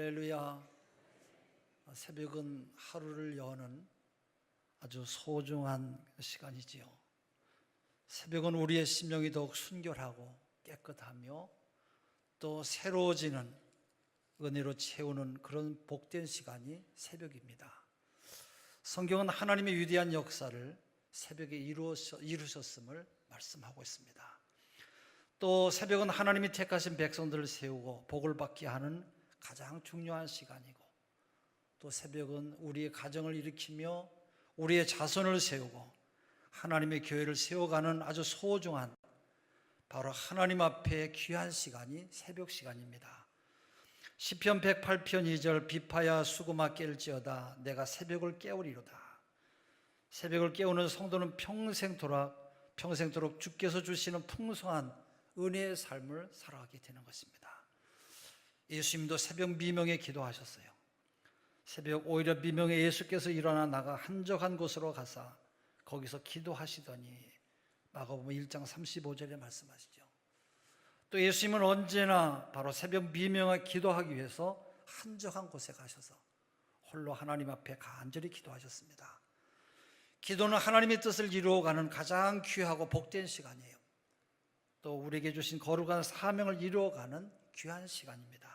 할렐루야. 새벽은 하루를 여는 아주 소중한 시간이지요. 새벽은 우리의 심령이 더욱 순결하고 깨끗하며 또 새로워지는 은혜로 채우는 그런 복된 시간이 새벽입니다. 성경은 하나님의 위대한 역사를 새벽에 이루셨음을 말씀하고 있습니다. 또 새벽은 하나님이 택하신 백성들을 세우고 복을 받게 하는 가장 중요한 시간이고 또 새벽은 우리의 가정을 일으키며 우리의 자손을 세우고 하나님의 교회를 세워가는 아주 소중한 바로 하나님 앞에 귀한 시간이 새벽 시간입니다. 시편 108편 2절 비파야 수고마 깰지어다 내가 새벽을 깨우리로다. 새벽을 깨우는 성도는 평생토록 평생토록 주께서 주시는 풍성한 은혜의 삶을 살아가게 되는 것입니다. 예수님도 새벽 미명에 기도하셨어요. 새벽 오히려 미명에 예수께서 일어나 나가 한적한 곳으로 가사 거기서 기도하시더니 마가복음 1장 35절에 말씀하시죠. 또 예수님은 언제나 바로 새벽 미명에 기도하기 위해서 한적한 곳에 가셔서 홀로 하나님 앞에 간절히 기도하셨습니다. 기도는 하나님의 뜻을 이루어가는 가장 귀하고 복된 시간이에요. 또 우리에게 주신 거룩한 사명을 이루어가는 귀한 시간입니다.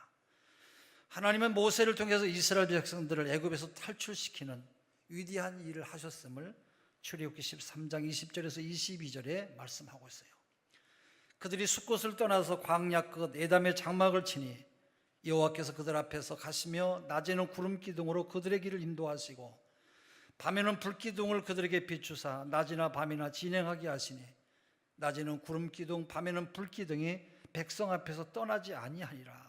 하나님은 모세를 통해서 이스라엘 백성들을 애굽에서 탈출시키는 위대한 일을 하셨음을 출애굽기 13장 20절에서 22절에 말씀하고 있어요. 그들이 숲곳을 떠나서 광야 끝 에담의 장막을 치니 여호와께서 그들 앞에서 가시며 낮에는 구름 기둥으로 그들의 길을 인도하시고 밤에는 불 기둥을 그들에게 비추사 낮이나 밤이나 진행하게 하시니 낮에는 구름 기둥 밤에는 불 기둥이 백성 앞에서 떠나지 아니하니라.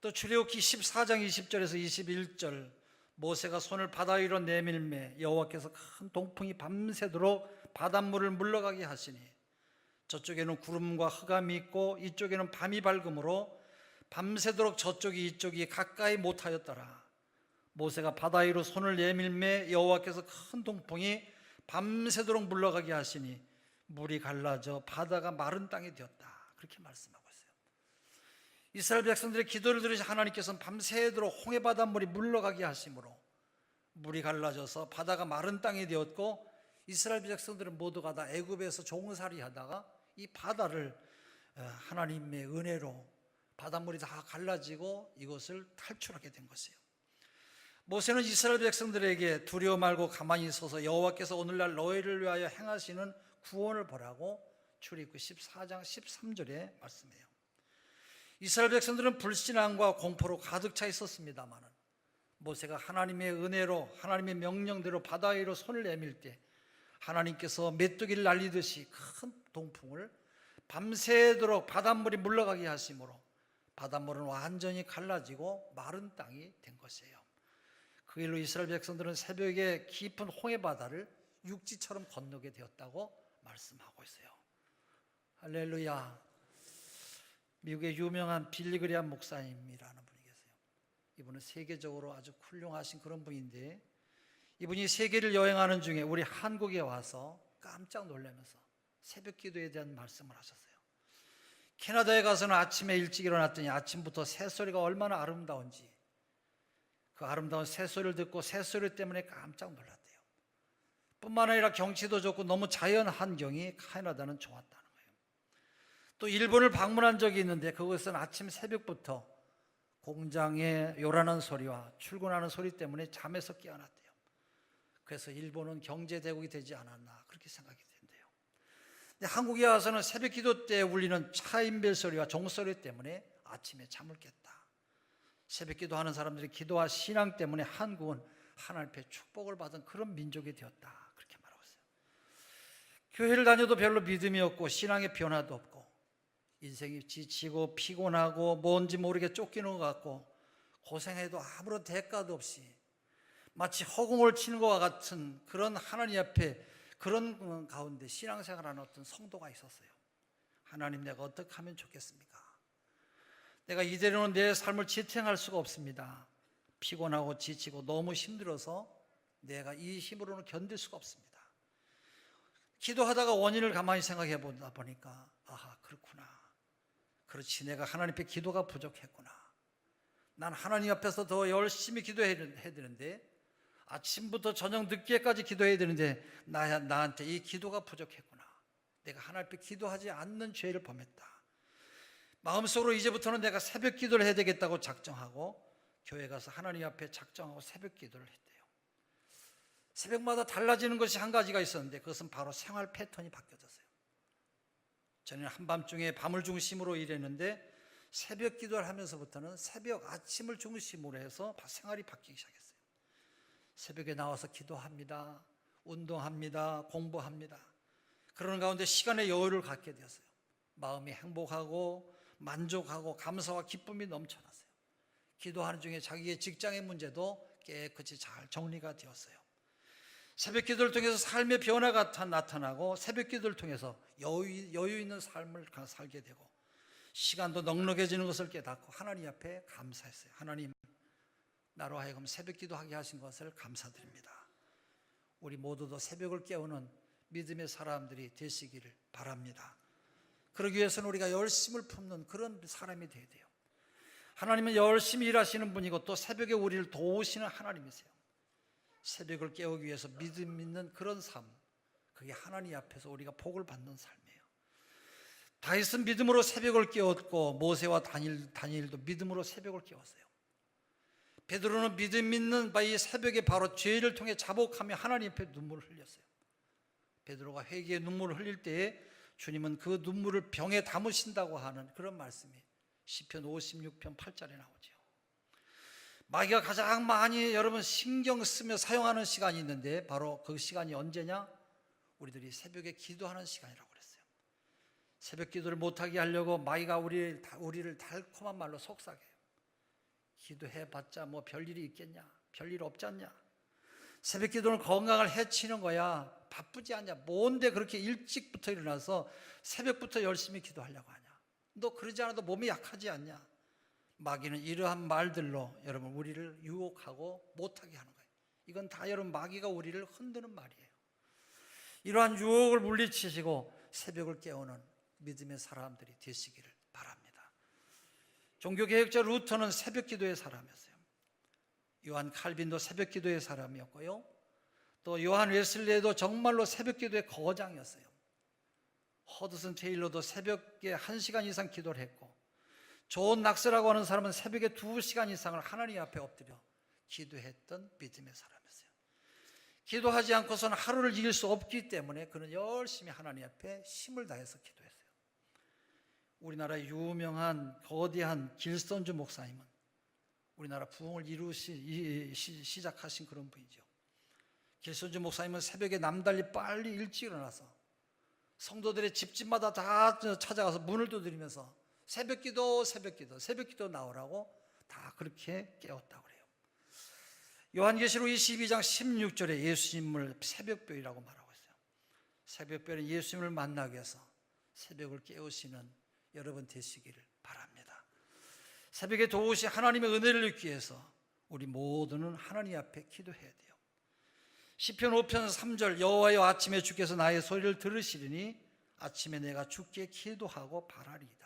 또 출애굽기 14장 20절에서 21절 모세가 손을 바다 위로 내밀매 여호와께서 큰 동풍이 밤새도록 바닷물을 물러가게 하시니 저쪽에는 구름과 흑암이 있고 이쪽에는 밤이 밝음으로 밤새도록 저쪽이 이쪽이 가까이 못하였더라. 모세가 바다 위로 손을 내밀매 여호와께서 큰 동풍이 밤새도록 물러가게 하시니 물이 갈라져 바다가 마른 땅이 되었다. 그렇게 말씀하고. 이스라엘 백성들의 기도를 들으신 하나님께서는 밤새도록 홍해 바닷물이 물러가게 하심으로 물이 갈라져서 바다가 마른 땅이 되었고 이스라엘 백성들은 모두가 다 애굽에서 종살이 하다가 이 바다를 어, 하나님의 은혜로 바닷물이 다 갈라지고 이것을 탈출하게 된 것이에요. 모세는 이스라엘 백성들에게 두려워 말고 가만히 서서 여호와께서 오늘날 너희를 위하여 행하시는 구원을 보라고 출애굽기 14장 13절에 말씀해요. 이스라엘 백성들은 불신앙과 공포로 가득 차 있었습니다마는 모세가 하나님의 은혜로 하나님의 명령대로 바다 위로 손을 내밀 때 하나님께서 메뚜기를 날리듯이 큰 동풍을 밤새도록 바닷물이 물러가게 하심으로 바닷물은 완전히 갈라지고 마른 땅이 된 것이에요. 그 일로 이스라엘 백성들은 새벽에 깊은 홍해 바다를 육지처럼 건너게 되었다고 말씀하고 있어요. 할렐루야. 미국의 유명한 빌리그리안 목사님이라는 분이 계세요. 이분은 세계적으로 아주 훌륭하신 그런 분인데 이분이 세계를 여행하는 중에 우리 한국에 와서 깜짝 놀라면서 새벽 기도에 대한 말씀을 하셨어요. 캐나다에 가서는 아침에 일찍 일어났더니 아침부터 새소리가 얼마나 아름다운지 그 아름다운 새소리를 듣고 새소리 때문에 깜짝 놀랐대요. 뿐만 아니라 경치도 좋고 너무 자연 환경이 캐나다는 거예요. 또 일본을 방문한 적이 있는데 그것은 아침 새벽부터 공장에 요란한 소리와 출근하는 소리 때문에 잠에서 깨어났대요. 그래서 일본은 경제 대국이 되지 않았나 그렇게 생각이 된대요. 한국에 와서는 새벽 기도 때 울리는 차인벨 소리와 종소리 때문에 아침에 잠을 깼다. 새벽 기도하는 사람들이 기도와 신앙 때문에 한국은 하나님 앞에 축복을 받은 그런 민족이 되었다. 그렇게 말하고 있어요. 교회를 다녀도 별로 믿음이 없고 신앙의 변화도 없고 인생이 지치고 피곤하고 뭔지 모르게 쫓기는 것 같고 고생해도 아무런 대가도 없이 마치 허공을 치는 것과 같은 그런 하나님 앞에 그런 가운데 신앙생활하는 어떤 성도가 있었어요. 하나님 내가 어떻게 하면 좋겠습니까? 내가 이대로는 내 삶을 지탱할 수가 없습니다. 피곤하고 지치고 너무 힘들어서 내가 이 힘으로는 견딜 수가 없습니다. 기도하다가 원인을 가만히 생각해 보다 보니까 아하 그렇구나. 그렇지 내가 하나님 앞에 기도가 부족했구나. 난 하나님 앞에서 더 열심히 기도해야 되는데 아침부터 저녁 늦게까지 기도해야 되는데 나, 나한테 이 기도가 부족했구나. 내가 하나님 앞에 기도하지 않는 죄를 범했다. 마음속으로 이제부터는 내가 새벽 기도를 해야 되겠다고 작정하고 교회 가서 하나님 앞에 작정하고 새벽 기도를 했대요. 새벽마다 달라지는 것이 한 가지가 있었는데 그것은 바로 생활 패턴이 바뀌어졌어요. 저는 한밤중에 밤을 중심으로 일했는데 새벽 기도를 하면서부터는 새벽 아침을 중심으로 해서 생활이 바뀌기 시작했어요. 새벽에 나와서 기도합니다. 운동합니다. 공부합니다. 그러는 가운데 시간의 여유를 갖게 되었어요. 마음이 행복하고 만족하고 감사와 기쁨이 넘쳐났어요. 기도하는 중에 자기의 직장의 문제도 깨끗이 잘 정리가 되었어요. 새벽 기도를 통해서 삶의 변화가 나타나고 새벽 기도를 통해서 여유, 여유 있는 삶을 살게 되고 시간도 넉넉해지는 것을 깨닫고 하나님 앞에 감사했어요. 하나님 나로 하여금 새벽 기도하게 하신 것을 감사드립니다. 우리 모두도 새벽을 깨우는 믿음의 사람들이 되시기를 바랍니다. 그러기 위해서는 우리가 열심을 품는 그런 사람이 되어야 돼요. 하나님은 열심히 일하시는 분이고 또 새벽에 우리를 도우시는 하나님이세요. 새벽을 깨우기 위해서 믿음 있는 그런 삶, 그게 하나님 앞에서 우리가 복을 받는 삶이에요. 다윗은 믿음으로 새벽을 깨웠고 모세와 다니엘, 다니엘도 믿음으로 새벽을 깨웠어요. 베드로는 믿음 있는 바이 새벽에 바로 죄를 통해 자복하며 하나님 앞에 눈물을 흘렸어요. 베드로가 회개의 눈물을 흘릴 때에 주님은 그 눈물을 병에 담으신다고 하는 그런 말씀이 시편 56편 8절에 나오죠. 마귀가 가장 많이 여러분 신경 쓰며 사용하는 시간이 있는데 바로 그 시간이 언제냐? 우리들이 새벽에 기도하는 시간이라고 그랬어요. 새벽 기도를 못하게 하려고 마귀가 우리를, 우리를 달콤한 말로 속삭여요. 기도해봤자 뭐 별일이 있겠냐? 별일 없지 않냐? 새벽 기도는 건강을 해치는 거야. 바쁘지 않냐? 뭔데 그렇게 일찍부터 일어나서 새벽부터 열심히 기도하려고 하냐? 너 그러지 않아도 몸이 약하지 않냐? 마귀는 이러한 말들로 여러분 우리를 유혹하고 못하게 하는 거예요. 이건 다 여러분 마귀가 우리를 흔드는 말이에요. 이러한 유혹을 물리치시고 새벽을 깨우는 믿음의 사람들이 되시기를 바랍니다. 종교개혁자 루터는 새벽 기도의 사람이었어요. 요한 칼빈도 새벽 기도의 사람이었고요. 또 요한 웨슬레도 정말로 새벽 기도의 거장이었어요. 허드슨 테일러도 새벽에 한 시간 이상 기도를 했고 존 낙스라고 하는 사람은 새벽에 두 시간 이상을 하나님 앞에 엎드려 기도했던 믿음의 사람이었어요. 기도하지 않고서는 하루를 이길 수 없기 때문에 그는 열심히 하나님 앞에 힘을 다해서 기도했어요. 우리나라 유명한 거대한 길선주 목사님은 우리나라 부흥을 이루시 시작하신 그런 분이죠. 길선주 목사님은 새벽에 남달리 빨리 일찍 일어나서 성도들의 집집마다 다 찾아가서 문을 두드리면서 새벽 기도, 새벽 기도, 새벽 기도 나오라고 다 그렇게 깨웠다고 그래요. 요한계시록 22장 16절에 예수님을 새벽별이라고 말하고 있어요. 새벽별은 예수님을 만나기 위해서 새벽을 깨우시는 여러분 되시기를 바랍니다. 새벽에 도우시 하나님의 은혜를 얻기 위해서 우리 모두는 하나님 앞에 기도해야 돼요. 시편 5편 3절 여호와여 아침에 주께서 나의 소리를 들으시리니 아침에 내가 주께 기도하고 바라리이다.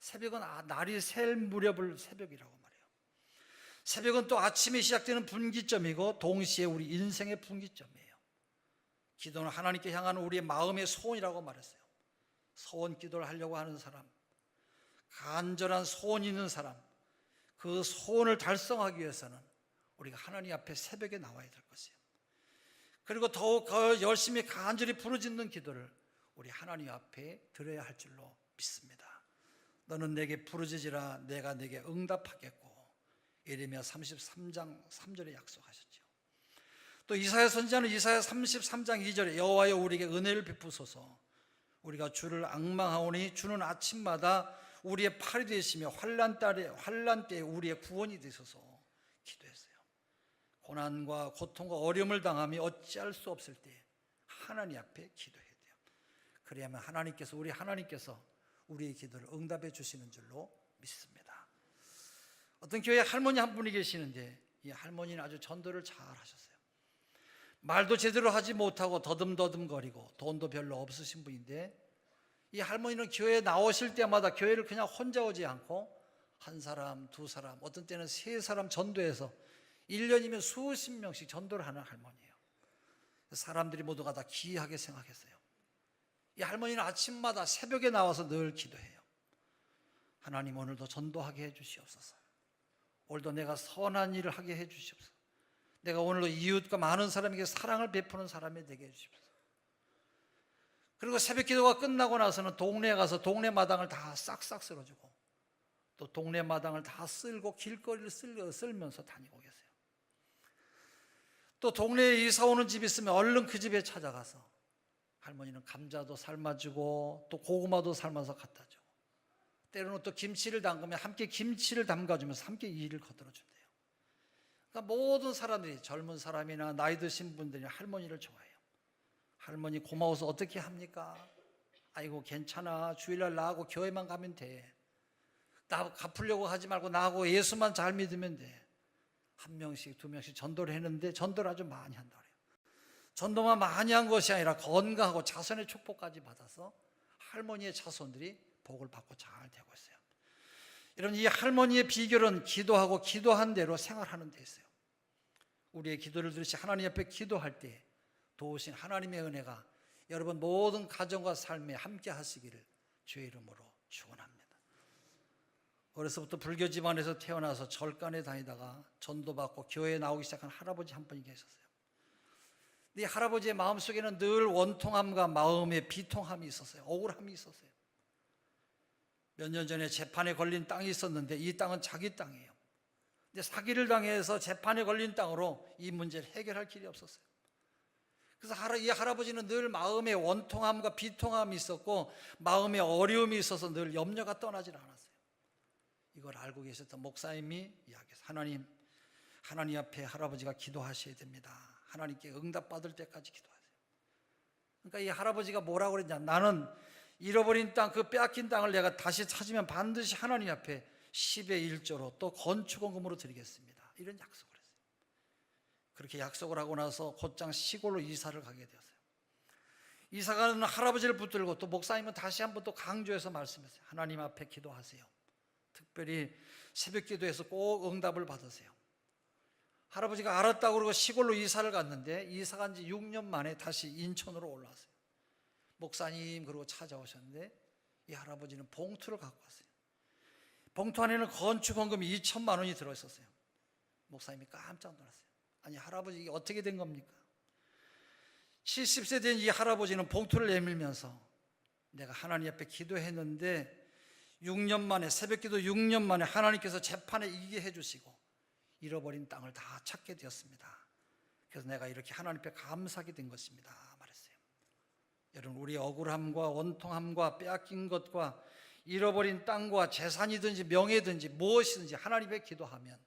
새벽은 아, 날이 셀 무렵을 새벽이라고 말해요. 새벽은 또 아침에 시작되는 분기점이고 동시에 우리 인생의 분기점이에요. 기도는 하나님께 향하는 우리의 마음의 소원이라고 말했어요. 소원 기도를 하려고 하는 사람, 간절한 소원이 있는 사람, 그 소원을 달성하기 위해서는 우리가 하나님 앞에 새벽에 나와야 될 것이에요. 그리고 더욱 더 열심히 간절히 부르짖는 기도를 우리 하나님 앞에 드려야 할 줄로 믿습니다. 너는 내게 부르짖으라 내가 내게 응답하겠고 예레미야 33장 3절에 약속하셨죠. 또 이사야 선지자는 이사야 33장 2절에 여호와여 우리에게 은혜를 베푸소서 우리가 주를 악망하오니 주는 아침마다 우리의 팔이 되시며 환란 때에 환란 때에 우리의 구원이 되소서 기도했어요. 고난과 고통과 어려움을 당하며 어찌할 수 없을 때 하나님 앞에 기도해야 돼요. 그래야만 하나님께서 우리 하나님께서 우리의 기도를 응답해 주시는 줄로 믿습니다. 어떤 교회 할머니 한 분이 계시는데 이 할머니는 아주 전도를 잘 하셨어요. 말도 제대로 하지 못하고 더듬더듬거리고 돈도 별로 없으신 분인데 이 할머니는 교회에 나오실 때마다 교회를 그냥 혼자 오지 않고 한 사람, 두 사람, 어떤 때는 세 사람 전도해서 1년이면 수십 명씩 전도를 하는 할머니예요. 사람들이 모두가 다 기이하게 생각했어요. 이 할머니는 아침마다 새벽에 나와서 늘 기도해요. 하나님 오늘도 전도하게 해 주시옵소서. 오늘도 내가 선한 일을 하게 해 주시옵소서. 내가 오늘도 이웃과 많은 사람에게 사랑을 베푸는 사람이 되게 해 주시옵소서. 그리고 새벽 기도가 끝나고 나서는 동네에 가서 동네 마당을 다 싹싹 쓸어주고 또 동네 마당을 다 쓸고 길거리를 쓸, 쓸면서 다니고 계세요. 또 동네에 이사 오는 집 있으면 얼른 그 집에 찾아가서 할머니는 감자도 삶아주고 또 고구마도 삶아서 갖다 주고 때로는 또 김치를 담그면 함께 김치를 담가주면서 함께 이 일을 거들어 준대요. 그러니까 모든 사람들이 젊은 사람이나 나이 드신 분들이 할머니를 좋아해요. 할머니 고마워서 어떻게 합니까? 아이고 괜찮아 주일날 나하고 교회만 가면 돼. 나 갚으려고 하지 말고 나하고 예수만 잘 믿으면 돼. 한 명씩 두 명씩 전도를 했는데 전도를 아주 많이 한다 그래요. 전도만 많이 한 것이 아니라 건강하고 자손의 축복까지 받아서 할머니의 자손들이 복을 받고 잘 되고 있어요. 여러분 이 할머니의 비결은 기도하고 기도한 대로 생활하는 데 있어요. 우리의 기도를 들으시 하나님 옆에 기도할 때 도우신 하나님의 은혜가 여러분 모든 가정과 삶에 함께 하시기를 주의 이름으로 축원합니다. 어려서부터 불교 집안에서 태어나서 절간에 다니다가 전도받고 교회에 나오기 시작한 할아버지 한 분이 계셨어요. 이 할아버지의 마음속에는 늘 원통함과 마음의 비통함이 있었어요. 억울함이 있었어요. 몇 년 전에 재판에 걸린 땅이 있었는데 이 땅은 자기 땅이에요. 근데 사기를 당해서 재판에 걸린 땅으로 이 문제를 해결할 길이 없었어요. 그래서 이 할아버지는 늘 마음의 원통함과 비통함이 있었고 마음의 어려움이 있어서 늘 염려가 떠나질 않았어요. 이걸 알고 계셨던 목사님이 이야기해서 하나님, 하나님 앞에 할아버지가 기도하셔야 됩니다. 하나님께 응답받을 때까지 기도하세요. 그러니까 이 할아버지가 뭐라고 그랬냐? 나는 잃어버린 땅, 그 빼앗긴 땅을 내가 다시 찾으면 반드시 하나님 앞에 10의 1조로 또 건축원금으로 드리겠습니다. 이런 약속을 했어요. 그렇게 약속을 하고 나서 곧장 시골로 이사를 가게 되었어요. 이사 가는 할아버지를 붙들고 또 목사님은 다시 한번 또 강조해서 말씀했어요. 하나님 앞에 기도하세요. 특별히 새벽 기도에서 꼭 응답을 받으세요. 할아버지가 알았다고 그러고 시골로 이사를 갔는데 이사 간 지 6년 만에 다시 인천으로 올라왔어요. 목사님 그러고 찾아오셨는데 이 할아버지는 봉투를 갖고 왔어요. 봉투 안에는 건축원금이 2천만 원이 들어 있었어요. 목사님이 깜짝 놀랐어요. 아니 할아버지 이게 어떻게 된 겁니까? 70세 된 이 할아버지는 봉투를 내밀면서 내가 하나님 앞에 기도했는데 6년 만에 새벽 기도 6년 만에 하나님께서 재판에 이기게 해 주시고 잃어버린 땅을 다 찾게 되었습니다. 그래서 내가 이렇게 하나님 앞에 감사하게 된 것입니다. 말했어요. 여러분 우리 억울함과 원통함과 빼앗긴 것과 잃어버린 땅과 재산이든지 명예든지 무엇이든지 하나님께 기도하면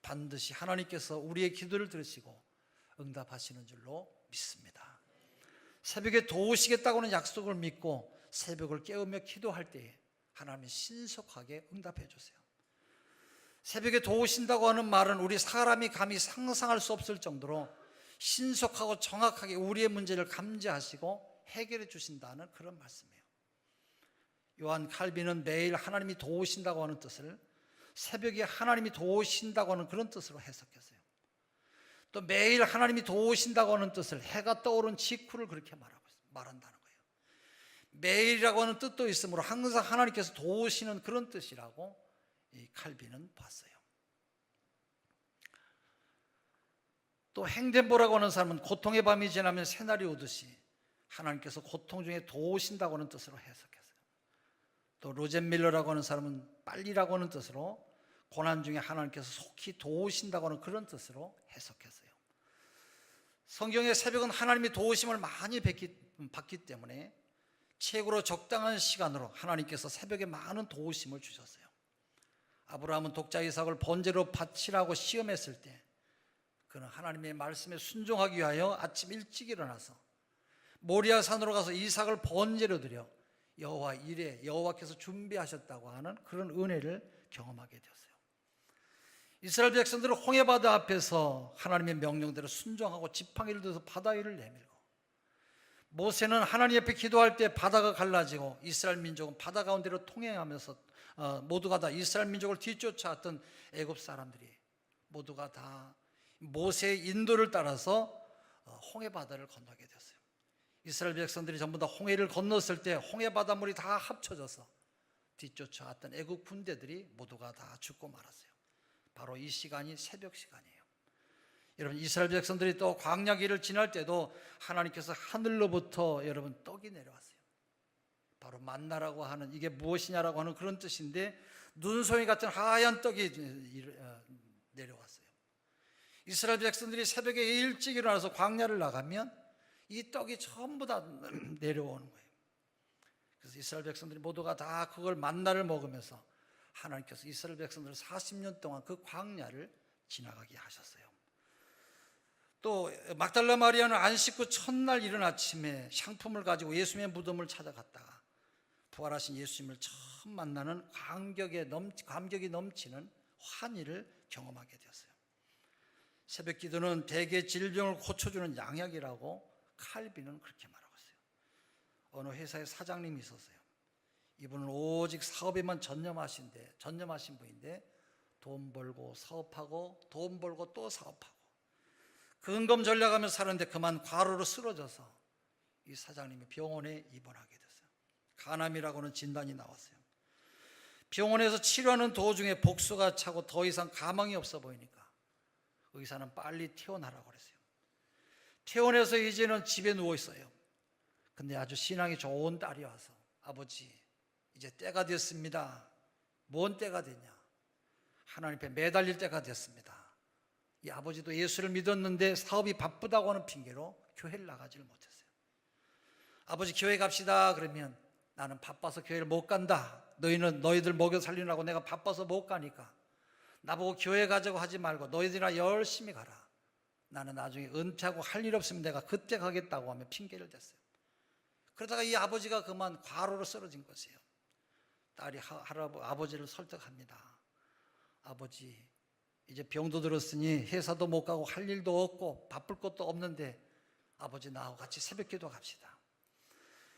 반드시 하나님께서 우리의 기도를 들으시고 응답하시는 줄로 믿습니다. 새벽에 도우시겠다고는 약속을 믿고 새벽을 깨우며 기도할 때에 하나님이 신속하게 응답해 주세요. 새벽에 도우신다고 하는 말은 우리 사람이 감히 상상할 수 없을 정도로 신속하고 정확하게 우리의 문제를 감지하시고 해결해 주신다는 그런 말씀이에요. 요한 칼빈은 매일 하나님이 도우신다고 하는 뜻을 새벽에 하나님이 도우신다고 하는 그런 뜻으로 해석했어요. 또 매일 하나님이 도우신다고 하는 뜻을 해가 떠오른 직후를 그렇게 말하고. 말한다는 거예요. 매일이라고 하는 뜻도 있으므로 항상 하나님께서 도우시는 그런 뜻이라고 이 칼빈은 봤어요. 또 행덴보라고 하는 사람은 고통의 밤이 지나면 새날이 오듯이 하나님께서 고통 중에 도우신다고 하는 뜻으로 해석했어요. 또 로젠 밀러라고 하는 사람은 빨리라고 하는 뜻으로 고난 중에 하나님께서 속히 도우신다고 하는 그런 뜻으로 해석했어요. 성경의 새벽은 하나님이 도우심을 많이 받기 때문에 최고로 적당한 시간으로 하나님께서 새벽에 많은 도우심을 주셨어요. 아브라함은 독자 이삭을 번제로 바치라고 시험했을 때 그는 하나님의 말씀에 순종하기 위하여 아침 일찍 일어나서 모리아 산으로 가서 이삭을 번제로 드려 여호와 이래 여호와께서 준비하셨다고 하는 그런 은혜를 경험하게 되었어요. 이스라엘 백성들은 홍해 바다 앞에서 하나님의 명령대로 순종하고 지팡이를 들어서 바다 위를 내밀고 모세는 하나님 앞에 기도할 때 바다가 갈라지고 이스라엘 민족은 바다 가운데로 통행하면서 어, 모두가 다 이스라엘 민족을 뒤쫓아왔던 애굽 사람들이 모두가 다 모세의 인도를 따라서 어, 홍해 바다를 건너게 됐어요. 이스라엘 백성들이 전부 다 홍해를 건넜을 때 홍해 바닷물이 다 합쳐져서 뒤쫓아왔던 애국 군대들이 모두가 다 죽고 말았어요. 바로 이 시간이 새벽 시간이에요. 여러분 이스라엘 백성들이 또 광야 길을 지날 때도 하나님께서 하늘로부터 여러분 떡이 내려왔어요. 바로 만나라고 하는 이게 무엇이냐라고 하는 그런 뜻인데 눈송이 같은 하얀 떡이 어, 내려왔어요. 이스라엘 백성들이 새벽에 일찍 일어나서 광야를 나가면 이 떡이 전부 다 내려오는 거예요. 그래서 이스라엘 백성들이 모두가 다 그걸 만나를 먹으면서 하나님께서 이스라엘 백성들을 40년 동안 그 광야를 지나가게 하셨어요. 또 막달라 마리아는 안식 후 첫날 이른 아침에 향품을 가지고 예수님의 무덤을 찾아갔다가 부활하신 예수님을 처음 만나는 감격에 넘 감격이 넘치는 환희를 경험하게 되었어요. 새벽 기도는 대개 질병을 고쳐주는 양약이라고 칼빈은 그렇게 말하고 있어요. 어느 회사의 사장님이 있었어요. 이분은 오직 사업에만 전념하신데 전념하신 분인데 돈 벌고 사업하고 돈 벌고 또 사업하고 근검 전략하며 사는데 그만 과로로 쓰러져서 이 사장님이 병원에 입원하게. 간암이라고는 진단이 나왔어요. 병원에서 치료하는 도중에 복수가 차고 더 이상 가망이 없어 보이니까 의사는 빨리 퇴원하라고 그랬어요. 퇴원해서 이제는 집에 누워 있어요. 근데 아주 신앙이 좋은 딸이 와서 아버지 이제 때가 됐습니다. 뭔 때가 됐냐? 하나님 앞에 매달릴 때가 됐습니다. 이 아버지도 예수를 믿었는데 사업이 바쁘다고 하는 핑계로 교회를 나가지를 못했어요. 아버지 교회 갑시다 그러면 나는 바빠서 교회를 못 간다. 너희는 너희들 먹여 살리느라고 내가 바빠서 못 가니까 나보고 교회 가자고 하지 말고 너희들이나 열심히 가라. 나는 나중에 은퇴하고 할 일 없으면 내가 그때 가겠다고 하며 핑계를 댔어요. 그러다가 이 아버지가 그만 과로로 쓰러진 것이에요. 딸이 하, 할아버, 아버지를 설득합니다. 아버지, 이제 병도 들었으니 회사도 못 가고 할 일도 없고 바쁠 것도 없는데 아버지 나하고 같이 새벽 기도 갑시다.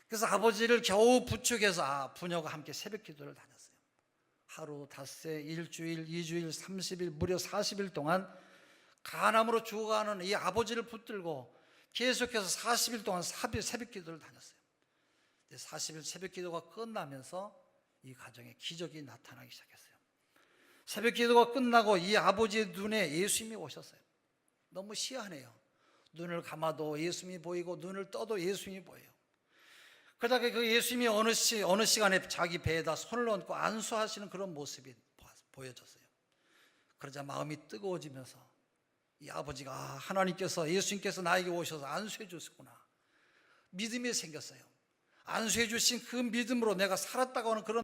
그래서 아버지를 겨우 부축해서 아, 부녀가 함께 새벽 기도를 다녔어요. 하루 닷새 일주일, 이주일, 30일, 무려 40일 동안 간암으로 죽어가는 이 아버지를 붙들고 계속해서 40일 동안 사비- 새벽 기도를 다녔어요. 40일 새벽 기도가 끝나면서 이 가정에 기적이 나타나기 시작했어요. 새벽 기도가 끝나고 이 아버지의 눈에 예수님이 오셨어요. 너무 시한해요. 눈을 감아도 예수님이 보이고 눈을 떠도 예수님이 보여요. 그러다가 그 예수님이 어느 시 어느 시간에 자기 배에다 손을 얹고 안수하시는 그런 모습이 보- 보여졌어요. 그러자 마음이 뜨거워지면서 이 아버지가 아, 하나님께서 예수님께서 나에게 오셔서 안수해 주셨구나. 믿음이 생겼어요. 안수해 주신 그 믿음으로 내가 살았다고 하는 그런